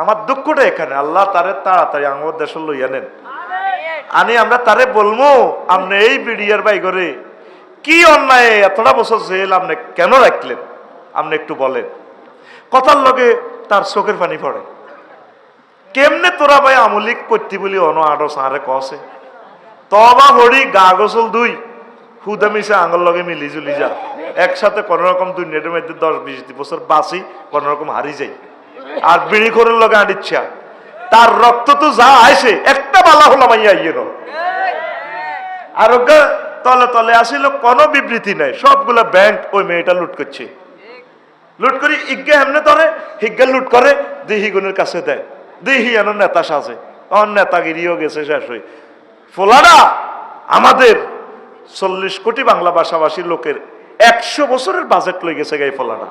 আমার দুঃখটা এখানে। আল্লাহ তারে তাড়াতাড়ি আমার দেশ লইয়া নেন। আনি আমরা তারে বলব আপনি এই বিডিয়ার বাই করে কি অন্যায়, এতটা বছর জেল আপনি কেন রাখলেন? আপনি একটু বলেন। কথার লগে তার চোখের পানি পড়ে। কেমনে তোরা ভাই আমলিক করতি বলি অন আড়ো সারে কসে? তবা ভরি গা গোসল দুই হুদা মিশে আঙুল লগে মিলি জুলি যা। একসাথে কোন রকম দুনিয়ার মধ্যে দশ বিশ বছর বাঁচি, কোনো রকম হারি যাই। আর বিড়ি খোরের লগে আডিচ্ছা তার রক্ত তো যা আইসে একটা বালা হলাম আইয়া ইয়ে ন তলে তলে আসিল, কোনো বিবৃতি নাই। সবগুলা ব্যাংক ওই মেয়েটা লুট করছে। লুট করি ইজ্ঞা এমনি ধরে হিজ্ঞা লুট করে, দিহি গুণের কাছে দেয়। দিহি এন নেতা সাজে, অন নেতাগিরিও গেছে শেষ হয়ে। ফোলারা, আমাদের চল্লিশ কোটি বাংলা ভাষাভাষী লোকের একশো বছরের বাজেট লই গেছে গাই ফোলারা।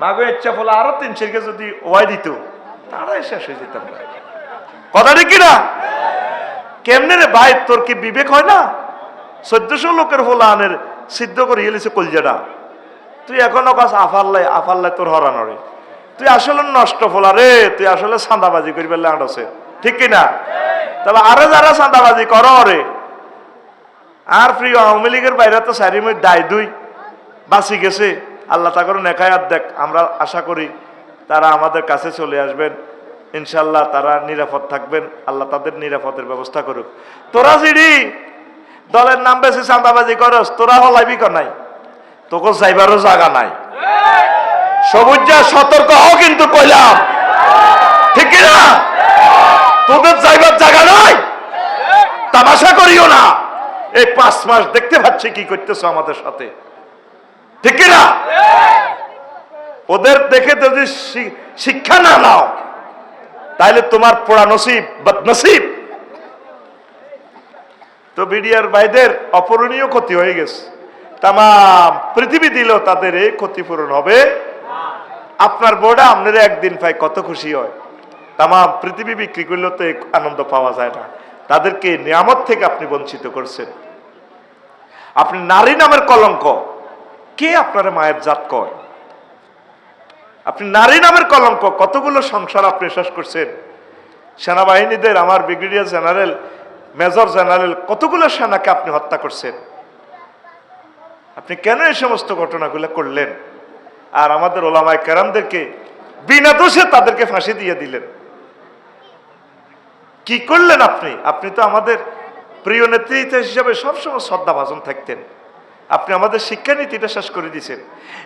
মাগো ইচ্ছা ফোলা আরও তিন শিরকে যদি ওয়াই দিত, তারাই শেষ হয়ে যেতাম না। কথা ঠিক কিনা? কেমনে রে ভাই, তোর কি বিবেক হয় না? চোদ্দশো লোকের ফোলা আনের সিদ্ধ করে এলিছে কলজাটা। তুই এখনও কাজ আফাল্লাই আফাল্লাই তোর হরানরে তুই আসলে নষ্ট ফোলা রে, তুই আসলে চাঁদাবাজি করি পেলে আঁটছে ঠিক কিনা? তবে আরও যারা চাঁদাবাজি কর রে। আর প্রিয়, আওয়ামী লীগের বাইরে তো সারি মই দায় দুই, বাঁচি গেছে। আল্লাহ তাকর নেখায়াত দেখ, আমরা আশা করি তারা আমাদের কাছে চলে আসবেন। ইনশাল্লাহ তারা নিরাপদ থাকবেন, আল্লাহ তাদের নিরাপদের ব্যবস্থা করুক। তোরা জিডি, দলের নাম বেশি চাঁদাবাজি করস, তোরা হলাইবি নাই তোকে যাইবারও জায়গা নাই। সবুজা সতর্ক হও কিন্তু কইলাম। ঠিক না? তোদের যাইবার জায়গা নাই? তামাশা করিও না। এই পাঁচ মাস দেখতে পাচ্ছি কি করতেছো আমাদের সাথে। ঠিক না ওদের দেখে যদি শিক্ষা না নাও তাহলে তোমার পোড়া নসিব, বদনসিব। তো বিডিআর ভাইদের অপূরণীয় ক্ষতি হয়ে গেছে। তাম পৃথিবী দিল তাদের এই ক্ষতিপূরণ হবে। আপনার বোর্ডে আপনারা একদিন পাই কত খুশি হয়। তাম পৃথিবী বিক্রি করলেও তো আনন্দ পাওয়া যায় না। তাদেরকে নিয়ামত থেকে আপনি বঞ্চিত করছেন। আপনি নারী নামের কলঙ্ক। কে আপনার মায়ের জাত কয়? আপনি নারী নামের কলঙ্ক, কতগুলো সংসার আপনি শেষ করছেন? সেনাবাহিনীদের, আমার ব্রিগেডিয়ার জেনারেল, মেজর জেনারেল, কতগুলো সেনাকে আপনি হত্যা করছেন? আপনি কেন এই সমস্ত ঘটনাগুলো করলেন? আর আমাদের ওলামায় কেরামদেরকে বিনা দোষে তাদেরকে ফাঁসি দিয়ে দিলেন। কি করলেন আপনি? আপনি তো আমাদের প্রিয় নেতৃত্ব হিসাবে সবসময় শ্রদ্ধাভাজন থাকতেন। আপনি আমাদের শিক্ষানীতিটা শেষ করে দিয়েছেন।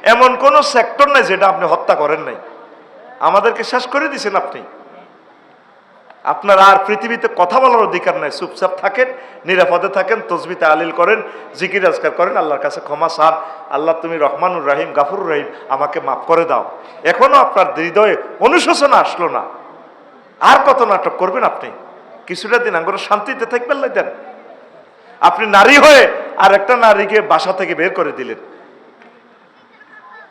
এমন কোন সেক্টর নাই যেটা আপনি হত্যা করেন নাই। আমাদেরকে শেষ করে দিয়েছেন আপনি। আপনার আর পৃথিবীতে কথা বলার অধিকার নাই। চুপচাপ থাকেন, নিরাপদে থাকেন তসবিতে আলিল করেন, জিকির আজকার করেন। আল্লাহর কাছে ক্ষমা চান। আল্লাহ, তুমি রহমানুর রাহিম গাফুর রাহিম আমাকে মাফ করে দাও। এখনও আপনার হৃদয়ে অনুশোচনা আসলো না। আর কত নাটক করবেন আপনি? কিছুটা দিন আঙ্গুর শান্তিতে থাকবেন না দেন। আপনি নারী হয়ে আর একটা নারীকে বাসা থেকে বের করে দিলেন।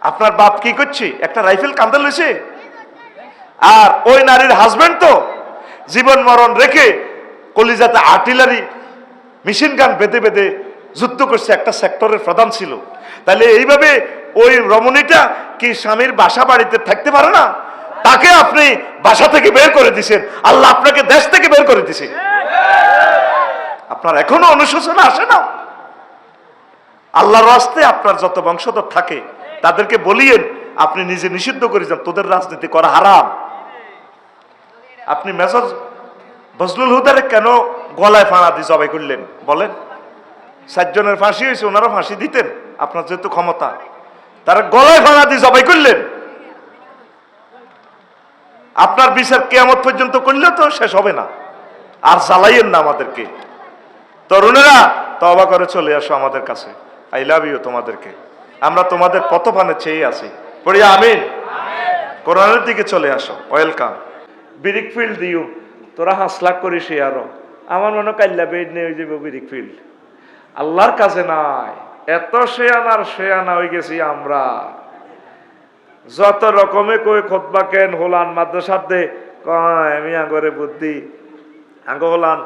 আপনার বাপ কি করছে? একটা রাইফেল কান্দে লইছে? আর ওই নারীর হাজবেন্ড তো জীবন মরণ রেখে কলিজাতে আর্টিলারি মেশিন গান বেঁধে বেঁধে যুদ্ধ করছে, একটা সেক্টরের প্রধান ছিল। তাহলে এইভাবে ওই রমণীটা কি স্বামীর বাসা বাড়িতে থাকতে পারে না? তাকে আপনি বাসা থেকে বের করে দিছেন। আল্লাহ আপনাকে দেশ থেকে বের করে দিছে। আপনার এখনও অনুশোচনা আসে না? আল্লাহর রাস্তে আপনার যত বংশধর থাকে, তাদেরকে বলিয়েন, আপনি নিজে নিষিদ্ধ করে যান, তোদের রাজনীতি করা হারাম। আপনি মেসেজ বজলুল হুদারে কেন গলায় ফাঁড়া দিয়ে জবাই করলেন? বলেন। সাতজনের ফাঁসি হয়েছে ওনারা ফাঁসি দিতেন, আপনার যেহেতু ক্ষমতা। তারা গলায় ফাঁড়া দিয়ে জবাই করলেন। আপনার বিচার কেয়ামত পর্যন্ত করলে তো শেষ হবে না। আর জ্বালাইয়েন না আমাদেরকে। তরুণেরা তবা করে চলে আসো আমাদের কাছে। আই লাভ ইউ তোমাদেরকে। আমরা তোমাদের পথপানে চেয়ে আছি। পড়ি আমিন। কোরআনের দিকে চলে আসো। ওয়েলকাম বিরিক ফিল্ড দিও। তোরা হাসলাক করিস আরও। আমার মনে কাল্লা বেড নিয়ে হয়ে যাবে বিরিক ফিল্ড আল্লাহর কাছে নাই। এত শেয়ানার শেয়ানা হয়ে গেছি আমরা। যত রকমে কই খোদবা কেন হোলান মাদ্রাসার দে আমি আগরে বুদ্ধি। আঙ্গ হলান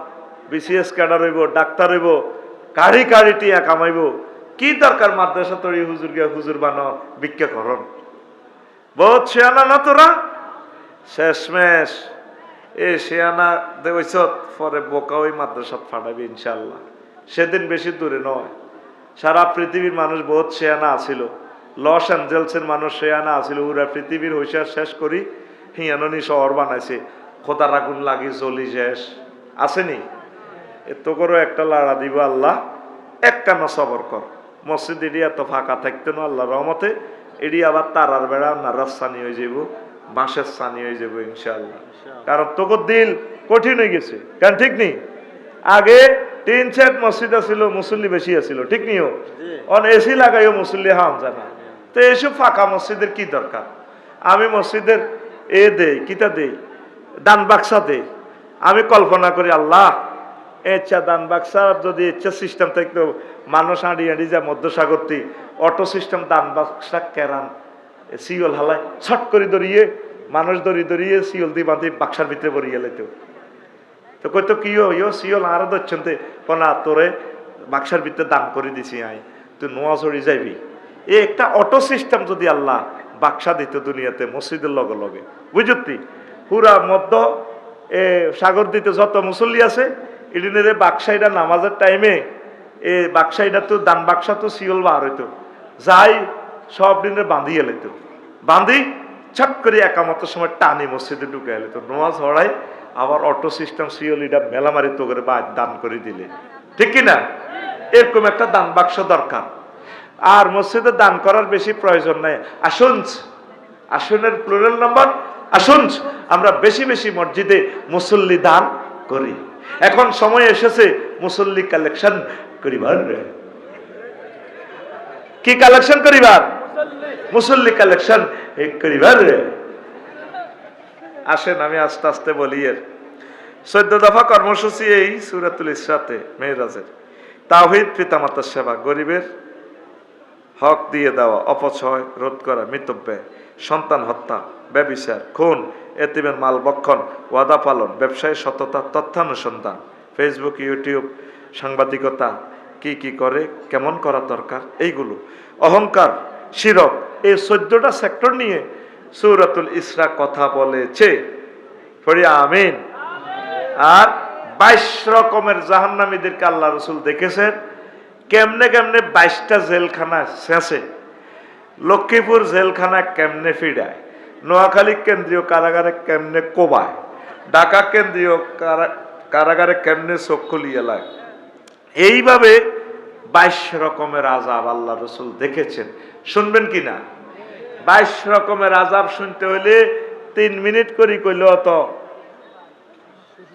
বিসিএস ক্যাডার হইব, ডাক্তার হইব কাড়ি কাড়ি টিয়া কামাইব। কি দরকার মাদ্রাসা তরি? হুজুর গিয়া হুজুর বানো, ভিক্ষা করন। বহুত শেয়ানা না তোরা? শেষমেশ। এ শেয়ানা দেওয়াইছ পরে বোকা ওই মাদ্রাসাত ফাটাবি ইনশাল্লাহ সেদিন বেশি দূরে নয়। সারা পৃথিবীর মানুষ বহুত শেয়ানা আছিল। লস অ্যাঞ্জেলসের মানুষ শেয়ানা আছিল। ওরা পৃথিবীর হইসার শেষ করি হিয়াননি শহর বানাইছে। খোদার আগুন লাগি চলি শেষ। আসেনি? এত করে একটা লাড়া দিব আল্লাহ। এক কানা সবর কর। মসজিদ এটি এত ফাঁকা থাকতো না আল্লাহ রহমতে। এটি আবার তারার বেড়া নারাজ সানি হয়ে যাব বাঁশের সানি হয়ে যাব ইনশাআল্লাহ। কারণ তোকে দিল কঠিন হয়ে গেছে। কারণ ঠিক নেই? আগে তিন সেট মসজিদ আছিল মুসল্লি বেশি আছিল ঠিক নিও অন এসি লাগাইও মুসল্লি হাম জানা। তো এসব ফাঁকা মসজিদের কি দরকার? আমি মসজিদের এ দেই কিতা দেই? দান বাক্সা দেই। আমি কল্পনা করি আল্লাহ ইচ্ছা দান বাক্সার যদি ইচ্ছা সিস্টেম থাকতো মানুষ আঁড়ি আঁড়ি যা মধ্যসাগরটি, অটো সিস্টেম দান বাক্সা, কেরান, সিওল হালাই ছট করে দড়িয়ে মানুষ দড়ি দড়িয়ে সিওল দিয়ে বাঁধি বাক্সার ভিতরে পড়িয়ে লেতো তো। কইতো কি ইয়ো সিওল আর ধরছেন কোনা তোরে বাক্সার ভিতরে দান করে দিছি আই তুই নোয়া চড়ি যাইবি। এ একটা অটো সিস্টেম যদি আল্লাহ বাক্সা দিত দুনিয়াতে, মসজিদের লগে লগে। বুঝতি পুরা মধ্য, এ সাগর দিতে যত মুসল্লি আছে ইডিনের বাক্সাইটা নামাজের টাইমে এ বাক্সাইটা তো, দান বাক্সা তো সিওল বার হইতো। যাই, সব দিনের বাঁধিয়ে লেতো বাঁধি ছট করে একামত সময় টানি মসজিদে ঢুকে এলে তো। নোয়াজ হড়াই আবার অটো সিস্টেম সিওল এটা মেলামারি তো করে বা দান করে দিলে। ঠিক কি না এরকম একটা দান বাক্স দরকার। আর মসজিদে দান করার বেশি প্রয়োজন নাই। আসুন, আসনের প্লুরাল নাম্বার আসুন। আমরা বেশি বেশি মসজিদে মুসল্লি দান করি। এখন সময় এসেছে মুসল্লি কালেকশন করিবার কি কালেকশন করিবার? মুসল্লি কালেকশন করিবার আসেন, আমি আস্তে আস্তে বলি এর। চোদ্দ দফা কর্মসূচি এই সুরাতুল ইসরাতে, মেয়েরাজের। তাহিদ পিতামাতার সেবা, গরিবের হক দিয়ে দেওয়া, অপচয়, রোধ করা, মিতব্যয়, সন্তান হত্যা, ব্যবিচার, খুন, এতিমের মাল বক্ষণ, ওয়াদা পালন, ব্যবসায়ী সততা, তথ্যানুসন্ধান ফেসবুক ইউটিউব সাংবাদিকতা কি কি করে, কেমন করা দরকার, এইগুলো। অহংকার, শিরক, এই চোদ্দটা সেক্টর নিয়ে সৌরাতুল ইসরা কথা বলেছে। আমিন। আর বাইশ রকমের জাহান্নামীদেরকে আল্লাহ রসুল দেখেছেন। কেমনে কেমনে বাইশটা জেলখানা শেষে লক্ষ্মীপুর জেলখানা কেমনে ফিরায়? নোয়াখালী কেন্দ্রীয় কারাগারে কেমনে কোবায়? ঢাকা কেন্দ্রীয় কারা- কারাগারে কেমনে চোখ খুলিয়ে লাগে এইভাবে বাইশ রকমের আজাব আল্লাহ রসুল দেখেছেন। শুনবেন কি না? বাইশ রকমের আজাব শুনতে হইলে তিন মিনিট করি কইল অত।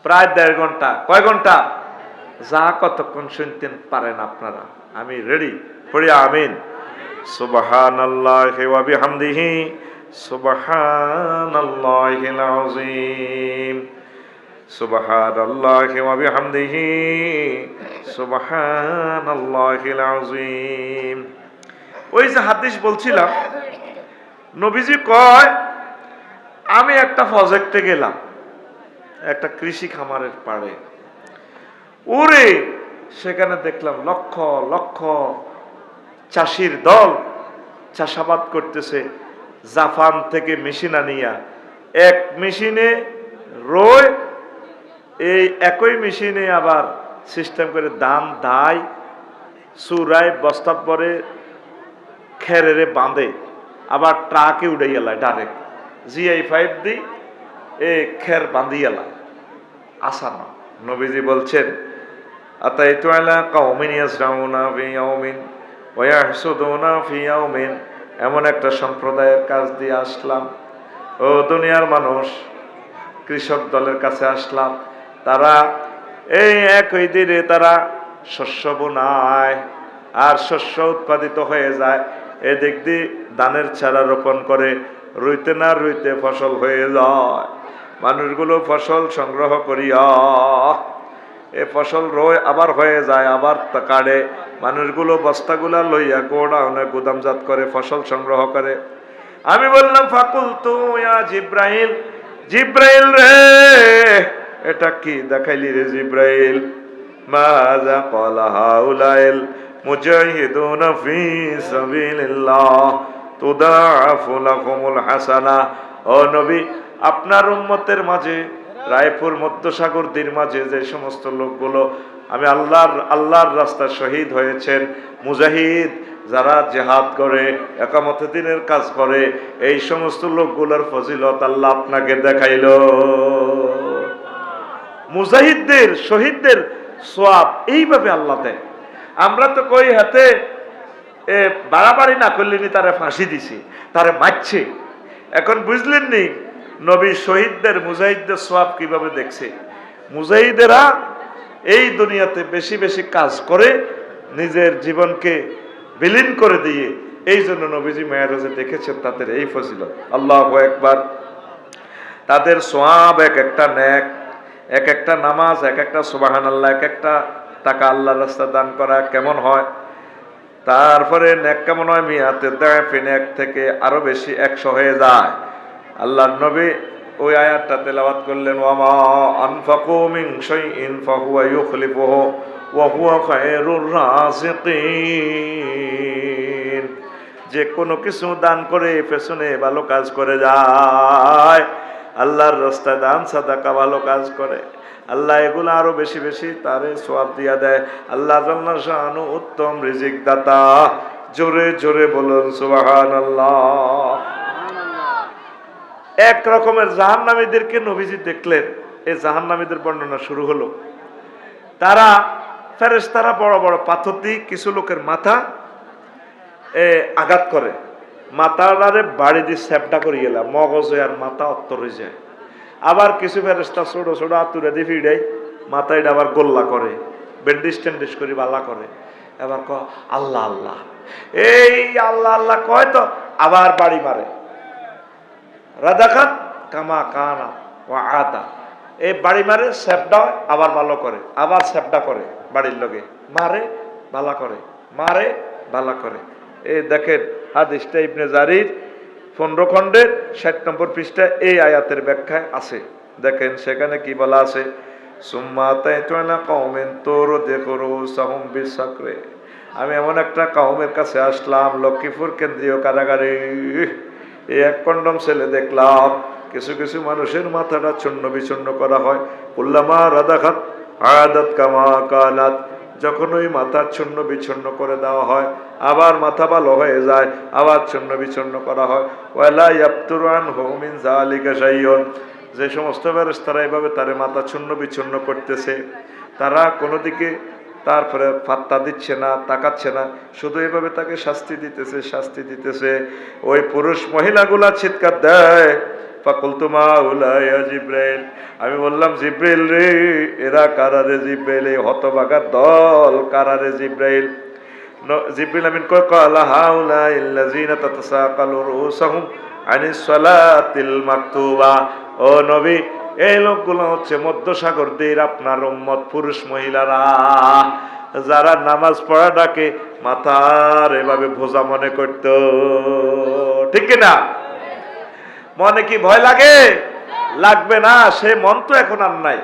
প্রায় দেড় ঘণ্টা। কয় ঘণ্টা? যা কতক্ষণ শুনতেন পারেন আপনারা। আমি রেডি পড়ি, আমিন। সুবাহান আল্লাহ বিহামদিহি। সুবাহান আল্লাহিল সুবাহান আল্লাহ বিহামদিহি। সুবাহান আল্লাহিল আযীম ওই যে হাদিস বলছিলাম, নবীজি কয়, আমি একটা প্রজেক্টে গেলাম, একটা কৃষি খামারের পাড়ে। ওরে সেখানে দেখলাম লক্ষ লক্ষ চাষির দল চাষাবাদ করতেছে, জাপান থেকে মেশিন আনিয়া। এক মেশিনে রয় এই একই মেশিনে আবার সিস্টেম করে দান, দায় সুরায় বস্তাত পরে খেরেরে বাঁধে, আবার ট্রাকে উড়াইয়ালায় ডাইরেক্ট জিআই ফাইভ দি এ খের বাঁধিয়ালা আসানা। নবীজি বলছেন এমন একটা সম্প্রদায়ের কাজ দিয়ে আসলাম। ও দুনিয়ার মানুষ, কৃষক দলের কাছে আসলাম। তারা, এই একই দিনে তারা শস্য বোনায় আর শস্য উৎপাদিত হয়ে যায়। এদিক দিয়ে ধানের চারা রোপণ করে, রুইতে না রুইতে ফসল হয়ে যায়। মানুষগুলো ফসল সংগ্রহ করিয়া, এ ফসল রয়ে আবার হয়ে যায়, আবার কাড়ে। মানুষগুলো বস্তাগুলা লইয়া গোডাউনে গুদামজাত করে, ফসল সংগ্রহ করে। আমি বললাম ফাকুল তু ইয়া জিব্রাইল জিব্রাইল রে! এটা কি? দেখাইলি রে জিব্রাইল। মাযা ক্বালা হাউলাইল মুজাহিদুনা ফি সাবিলিল্লাহ। তুদাফু লাকুমুল হাসানা। ও নবী, আপনার উম্মতের মাঝে, রায়পুর মধ্যসাগর দ্বীর মাঝে যে সমস্ত লোকগুলো, আমি আল্লাহর আল্লাহর রাস্তা শহীদ হয়েছেন, মুজাহিদ যারা জেহাদ করে, একামত দিনের কাজ করে, এই সমস্ত লোকগুলোর ফজিলত আল্লাহ আপনাকে দেখাইল। মুজাহিদদের, শহীদদের সোয়াব এইভাবে আল্লাহ দেয়। আমরা তো কই হাতে, এ বাড়াবাড়ি না করলেনি তারা ফাঁসি দিছি, তারা মারছে। এখন বুঝলেন নি নবী শহীদদের, মুজাহিদদের সোয়াব কীভাবে দেখছে? মুজাহিদেরা এই দুনিয়াতে বেশি বেশি কাজ করে, নিজের জীবনকে বিলীন করে দিয়ে এই জন্য নবীজি মেয়ারাজে দেখেছেন তাদের এই ফজিলত। আল্লাহ একবার তাদের সোয়াব এক একটা ন্যাক এক একটা নামাজ, এক একটা সুবাহান আল্লাহ এক একটা টাকা আল্লাহ রাস্তা দান করা কেমন হয়? তারপরে ন্যাক কেমন হয়? মিয়াতে দেয় এক থেকে আরও বেশি একশো হয়ে যায়। আল্লাহ নবী ওই আয়াতটা তেলাওয়াত করলেন, ওয়ামা ওয়া যে কোনো কিছু দান করে পেছনে ভালো কাজ করে যায়। আল্লাহর রাস্তায় দান, সাদাকা, ভালো কাজ করে। আল্লাহ এগুলো আরও বেশি বেশি তারে সোয়াব দিয়া দেয়। আল্লাহ জাল্লা শাহানু উত্তম রিজিক দাতা। জোরে জোরে বলুন সুবাহান আল্লাহ এক রকমের জাহান্নামীদেরকে নবীজি দেখলেন। এই জাহান্নামীদের বর্ণনা শুরু হলো। তারা ফেরেস তারা বড় বড় পাথর দিয়ে কিছু লোকের মাথা আঘাত করে। মাথাটারে বাড়ি দিয়ে স্যাপটা করে গেলাম। মগজে আর মাথা অত্তর হয়ে যায়। আবার কিছু ফেরেস্তা ছোট ছোট আতুরে দিয়ে ফিরাই মাথা এটা আবার গোল্লা করে ব্যান্ডিস ট্যান্ডিস করে বালা করে। এবার ক, আল্লাহ আল্লাহ। এই আল্লাহ আল্লাহ কয় তো, আবার বাড়ি মারে। রাধাখাত কামা কানা ও আদা এই বাড়ি মারে, স্যাপটা আবার ভালো করে, আবার স্যাপটা করে বাড়ির লগে মারে, ভালা করে, মারে, ভালা করে। এই দেখেন হাদিসটা ইবনে জারির পনেরো খণ্ডের ষাট নম্বর পৃষ্ঠা এই আয়াতের ব্যাখ্যায় আছে। দেখেন সেখানে কি বলা আছে? আমি এমন একটা কাউমের কাছে আসলাম, লক্ষ্মীপুর কেন্দ্রীয় কারাগারে। এই এক কন্ডম ছেলে দেখলাম, কিছু কিছু মানুষের মাথাটা চূর্ণ বিচূর্ণ করা হয়। উল্লামা রাধাখাত আয়াদাত কামা কানাত যখন ওই মাথা চূর্ণ বিচ্ছন্ন করে দেওয়া হয়, আবার মাথা ভালো হয়ে যায়, আবার চূর্ণ বিচ্ছন্ন করা হয়। হুমিন যে সমস্ত ব্যারেস তারা এভাবে তারে মাথা চূর্ণ বিচ্ছন্ন করতেছে, তারা কোনো দিকে তারপরে পাত্তা দিচ্ছে না, তাকাচ্ছে না, শুধু এভাবে তাকে শাস্তি দিতেছে শাস্তি দিতেছে। ওই পুরুষ মহিলাগুলা চিৎকার দেয় জিব্রাইল। আমি বললাম, জিব্রাইল রে, এরা কারারে জিব্রাইল? এই হতবাগার দল কারারে জিব্রাইল? জিব্রিল আমিন কয়, কালা হাউলা ইল্লাযিনা তাতাসাকালু রুসাহুম আনিস সালাতিল মাকতুবা। ও নবী, এই লোকগুলো হচ্ছে মধ্যসাগর দের আপনার উম্মত পুরুষ মহিলারা। যারা নামাজ পড়া ডাকে, মাথার এভাবে ভোজা মনে করত। ঠিক না মনে কি ভয় লাগে? লাগবে না, সে মন তো এখন আর নাই।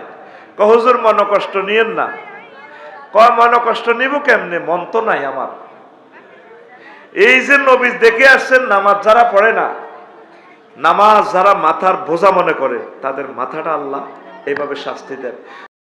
কহজুর মন কষ্ট নিয়েন না। কয়, মন কষ্ট নিব কেমনে? মন তো নাই আমার। এই যে নবী দেখে আসছেন, নামাজ যারা পড়ে না, নামাজ যারা মাথার বোঝা মনে করে, তাদের মাথাটা আল্লাহ এইভাবে শাস্তি দেন।